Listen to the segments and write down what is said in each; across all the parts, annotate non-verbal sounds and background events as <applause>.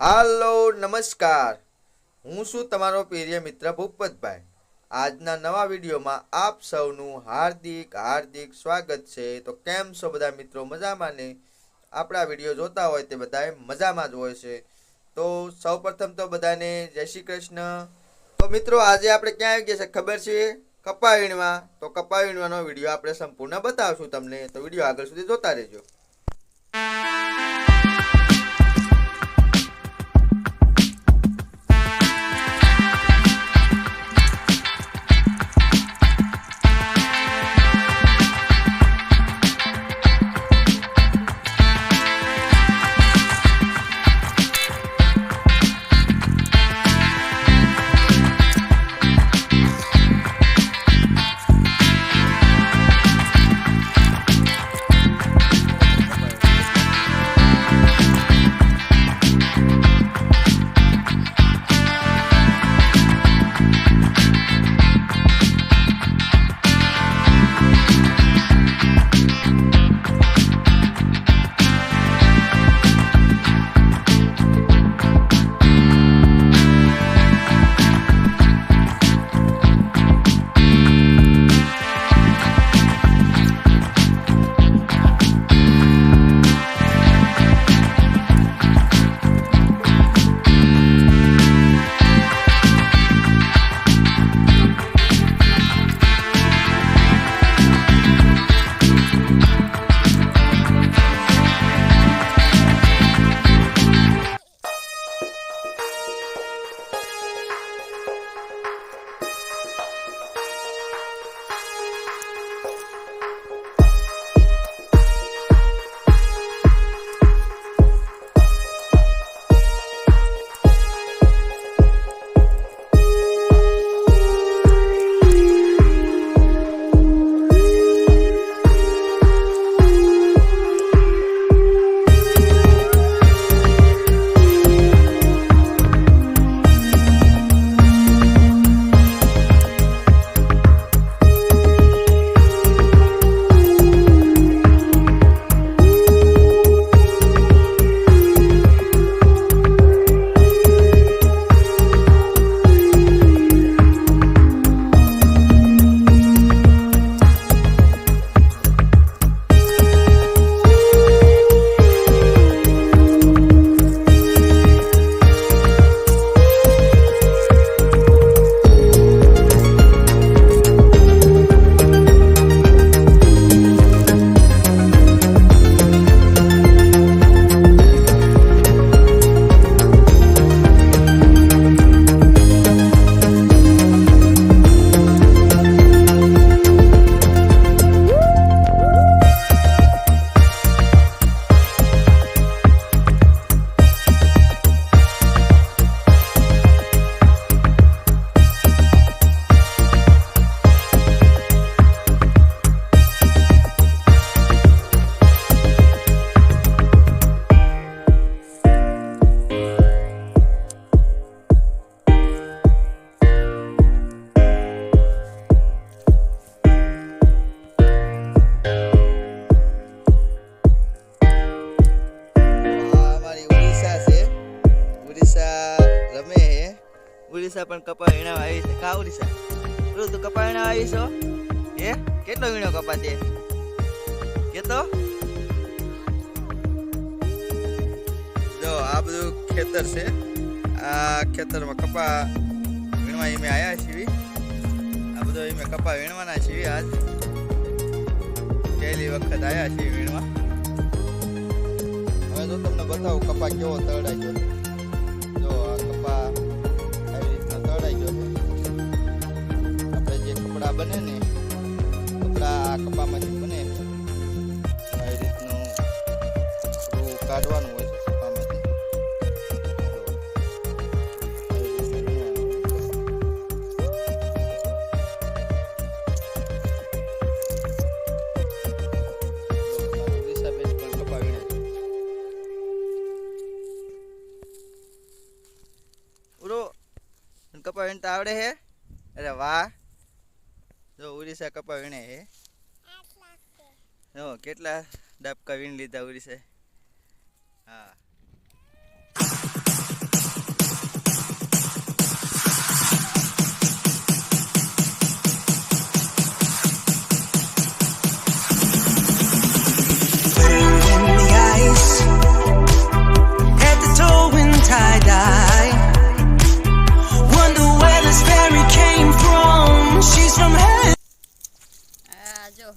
હાલો, નમસ્કાર. હું છું તમારો પ્રિય મિત્ર ભૂપતભાઈ. આજના નવા વિડીયોમાં આપ સૌનું હાર્દિક હાર્દિક સ્વાગત છે. તો કેમ છો બધા મિત્રો? મજામાં ને? આપણા વીડિયો જોતા હોય તે બધાએ મજામાં જ હોય છે. તો સૌપ્રથમ તો બધાને જય શ્રી કૃષ્ણ. તો મિત્રો, આજે આપણે ક્યાં આવી ગયા છે ખબર છે? કપા તો કપાવીણવાનો વીડિયો આપણે સંપૂર્ણ બતાવશું તમને. તો વીડિયો આગળ સુધી જોતા રહેજો. ઉડીસા પણ કપા વીણા આવી છે. કાવરી છે તું તું કપા વીણા આવી છો એ કેટલો વીણો કપા તે કેતો? જો, આ બધું ખેતર છે. આ ખેતરમાં કપા વીણવા અમે આયા છીએ. આ બધો અમે કપા વીણવાના છીએ આજ. પહેલી વખત આવ્યા છીએ વીણવા. હવે જો તમને બતાવું કપા કેવો તળાઈ ગયો. બને ને, કપડા કપામાંથી બને આવી રીતનું થોડું કાઢવાનું હોય છે કપામાંથી જો. આવી રીતનું બનાવવાનું. જો મારી ઉડીસાબેન પણ કપા વીણે છે. ઉરો તને કપા વીણતા આવડે હે અરે વાહ જો ઉડીસા કપા વીણે હે કેટલા ડાબકા વીણ લીધા ઉડીસે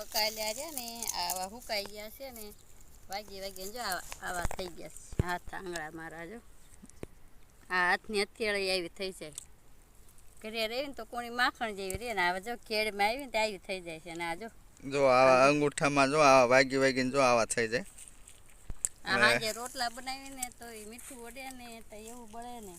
હુકાયેલા છે ને આવા હુકાઈ ગયા છે ને વાગી વાગીને જો આવા થઈ ગયા છે. હાથ આંગળા મારા જો. આ હાથની અત્યારે આવી થઈ જાય. ઘરે રહી તો કોણી માખણ જેવી રહે ને હવે જો કેળમાં આવી ને તો આવી થઈ જાય છે ને આ જો. જો આવા અંગૂઠામાં જો આવા વાગી વાગીને જો આવા થઈ જાય. આ હવે- હાજે રોટલા બનાવીને તો એ મીઠું વડે ને તો એવું બળે ને.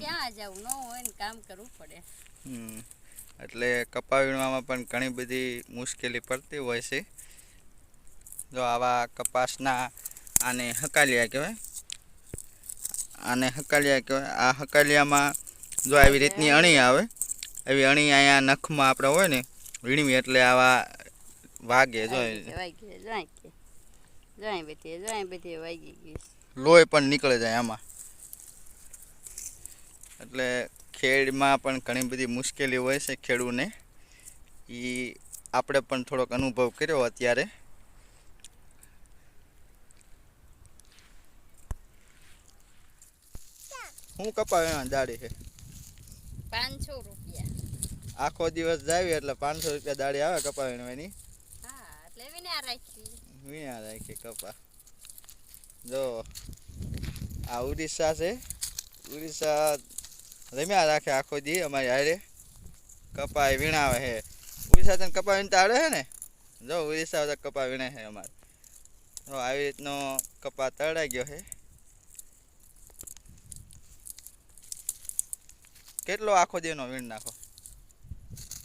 ક્યાં જવું ન હોય ને કામ કરવું પડે. હમ. એટલે કપા વીણવામાં પણ ઘણી બધી મુશ્કેલી પડતી હોય છે. જો આવા કપાસના આને હકાલિયા કહેવાય. આને હકાલિયા કહેવાય. આ હકાલિયામાં જો આવી રીતની અણી આવે એવી અણી અહીંયા નખમાં આપણે હોય ને વીણવી એટલે આવા વાગે જો લોહી પણ નીકળે જાય આમાં. એટલે ખેડમાં પણ ઘણી બધી મુશ્કેલી હોય છે ખેડૂને. એ આપણે પણ થોડોક અનુભવ કર્યો અત્યારે. હું કપાવે દાડી છે પાંચસો રૂપિયા. આખો દિવસ જાવી એટલે પાંચસો રૂપિયા દાડી આવે કપાવીને એની? હા એટલે વિના રાખી. કપા. જો આ ઉડીસા છે. ઉડીસા રમ્યા રાખે આખો દી અમારી હારે. કપાય વીણાવે હે. ઉડીસા તને કપા વીણતા આવડે છે ને? જો ઉડીસા બધા કપા વીણે છે અમારે. તો આવી રીતનો કપા તળાઈ ગયો છે કેટલો આખો દીનો વીણ નાખો?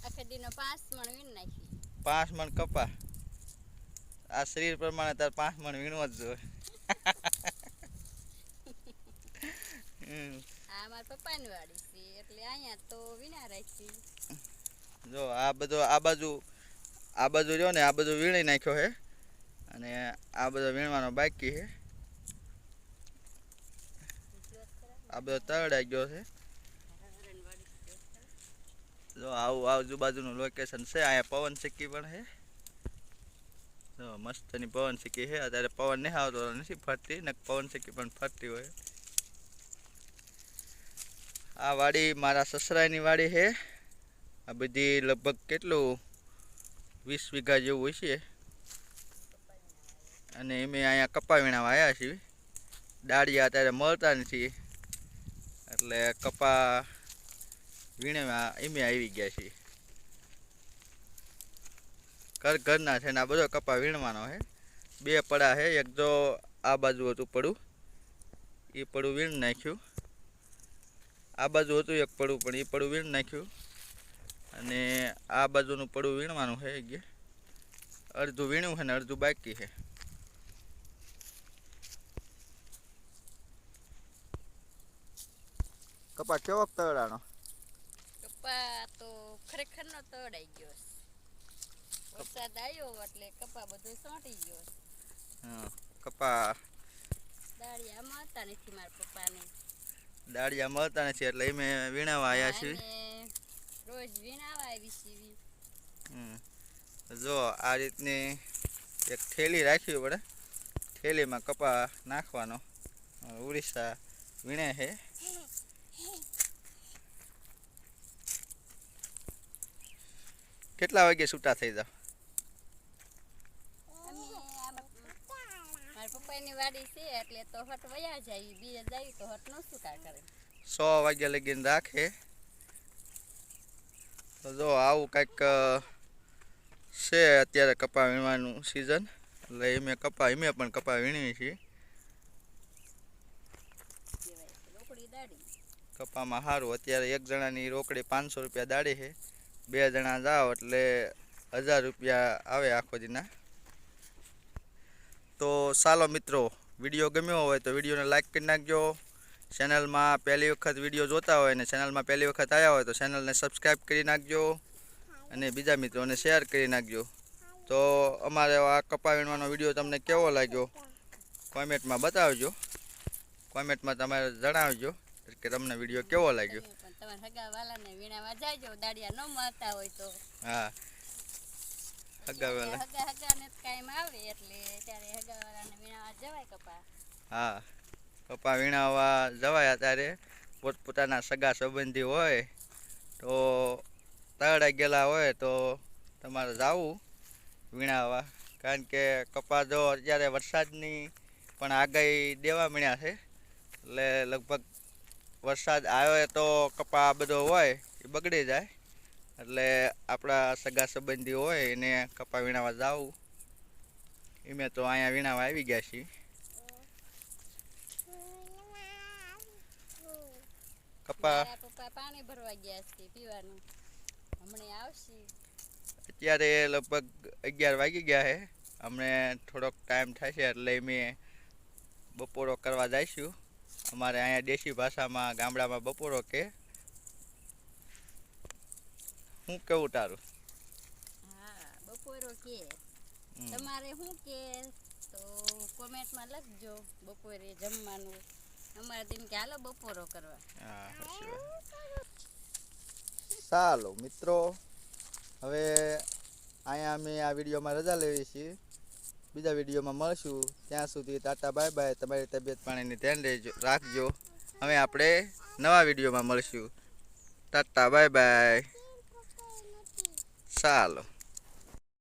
આખો દીનો પાંચ મણ વીણ નાખી પાંચ મણ કપા. આ શરીર પ્રમાણે તાર પાંચ મણ વીણવો જ જોઈએ. <laughs> જો, આ બધો, આ બાજુ આ બાજુ રહ્યો ને, આ બધું વીણી નાખ્યો છે અને આ બધો વીણવાનો બાકી છે આ બધો તરડાઈ ગયો છે જો, આવું, આજુબાજુનું લોકેશન છે. અહીંયા પવન સિક્કી પણ છે જો, મસ્તની પવન સિક્કી છે અત્યારે પવન નહીં આવતો, નથી ફરતી. ને પવન સિક્કી પણ ફરતી હોય. આ વાડી મારા સસરાની વાડી છે. આ બધી લગભગ કેટલું? વીસ વીઘા જેવું હોય છે. અને અમે અહીંયા કપા વીણાવા આવ્યા છીએ. દાળિયા અત્યારે મળતા નથી. એટલે કપા વીણવા એમે આવી ગયા છીએ. ઘર ઘરના છે ને આ બધો કપા વીણવાનો છે. બે પડા છે. એક જો આ બાજુ હતું પડું. એ પડું વીણ નાખ્યું. આ બાજુ હતું એક પડું પણ એ પડું વીણ નાખ્યું. અને આ બાજુનું પડું વીણવાનું છે એક અડધું વીણ્યું છે ને અડધું બાકી છે. કપા કેવો તળાનો? કપા તો ખરેખર નો તળાઈ ગયો. વરસાદ આવ્યો એટલે કપા બધું સોંટી ગયો. હા, કપા. દાળિયામાં હતા નથી મારા પપ્પાને. દાળિયા મળતા નથી એટલે અમે વીણાવા આવ્યા છીએ. રોજ વીણાવા આવી છીએ. જો આ રીતની એક થેલી રાખવી પડે. થેલીમાં કપા નાખવાનો. ઉડીસા વીણે છે કેટલા વાગે છૂટા થઈ જાવ અમે આ મારા વાડી છે એટલે તો હટ વયા જાય બીજે જાય તો હટ નો સુકા કરે? સો વાગ્યા લગીને રાખે. તો જો આવું કંઈક છે અત્યારે કપા વીણવાનું સિઝન એટલે એમે કપા એમે પણ કપા વીણવી છીએ. કપામાં સારું અત્યારે એક જણાની રોકડી પાંચસો રૂપિયા દાડી છે. બે જણા જાઓ એટલે હજાર રૂપિયા આવે આખો દીના. તો ચાલો મિત્રો વીડિયો ગમ્યો હોય તો વિડીયોને લાઇક કરી નાખજો. ચેનલમાં પહેલી વખત વીડિયો જોતા હોય અને ચેનલમાં પહેલી વખત આવ્યા હોય તો ચેનલને સબસ્ક્રાઈબ કરી નાખજો અને બીજા મિત્રોને શેર કરી નાખજો. તો અમારે આ કપા વીણવાનો વીડિયો તમને કેવો લાગ્યો? કોમેન્ટમાં બતાવજો. કોમેન્ટમાં તમારે જણાવજો કે તમને વીડિયો કેવો લાગ્યો. હા. હગા વાલા. કપા? હા. પપ્પા વીણાવા જવાય ત્યારે પોતપોતાના સગા સંબંધી હોય તો તળાઈ ગયેલા હોય તો તમારે જવું વીણાવા. કારણ કે કપા જો અત્યારે વરસાદની પણ આગાહી દેવા મળ્યા છે. એટલે લગભગ વરસાદ આવે તો કપા બધો હોય એ બગડી જાય. એટલે આપણા સગા સંબંધી હોય એને કપા વીણાવા જાવું. એમે તો અહીંયા વીણાવા આવી ગયા છીએ. કપા પપ્પા પાણી ભરવા ગયા છે પીવાનું. હમણાં આવશે. અત્યારે લગભગ અગિયાર વાગી ગયા છે અમને થોડોક ટાઈમ થશે એટલે અમે બપોરો કરવા જઈશું. અમારે અહીંયા દેશી ભાષામાં ગામડામાં બપોરો કે હું કેવું તારું? હા બપોરો કે. તમારે શું કે? તો કોમેન્ટમાં લખજો બપોરે જમવાનું. અમારે તેમ કે હાલો બપોરો કરવા. હા, ચાલો મિત્રો. હવે અહીંયા અમે આ વિડીયોમાં રજા લેવી છીએ બીજા વિડીયોમાં મળશું. ત્યાં સુધી ટાટા બાય બાય. તમારી તબિયત પાણીની ધ્યાન રહેજો રાખજો. હવે આપણે નવા વિડીયોમાં મળશું. Tata bye bye. ચાલો.